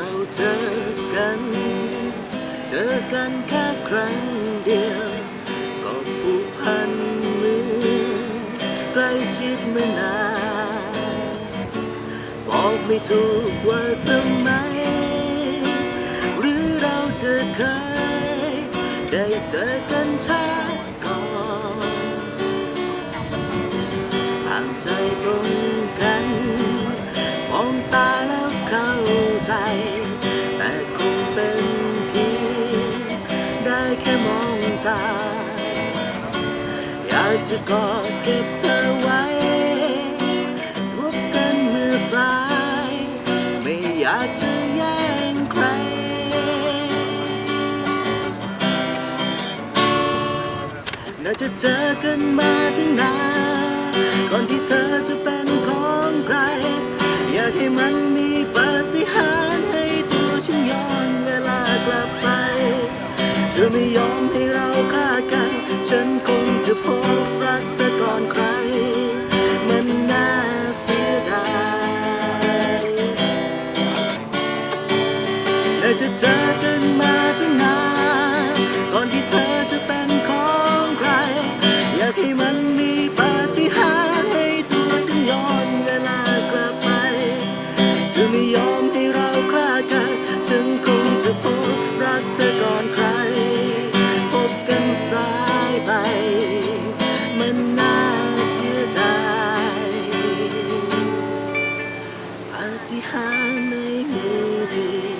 เราเจอกัน เจอกันแค่ครั้งเดียว ก็ผูกพันมือใกล้ชิดมื่อนานบอกไม่ถูกว่าทำไม หรือเราจะเคย ได้เจอกันชาก่อนห่างใจตรง แต่คงเป็นเพียงได้แค่มองตา อยากจะกอดเก็บเธอไว้พบกันเมื่อสาย ไม่อยากจะแย่งใคร น่าจะเจอกันมาตั้งนานก่อนที่เธอจะ ธอไม่ยอมให้เราคลาดกัน ฉันคงจะพบรักเธอก่อนใคร มันน่าเสียดายและจะเจอกันมาตั้งนานก่อนที่เธอจะเป็นของใคร อยากให้มันมีปาฏิหาริย์ให้ตัวฉันย้อนเวลากลับไปจะไม่ยอมายไป มันน่าเสียดายปาฏิหารไม่มีจริ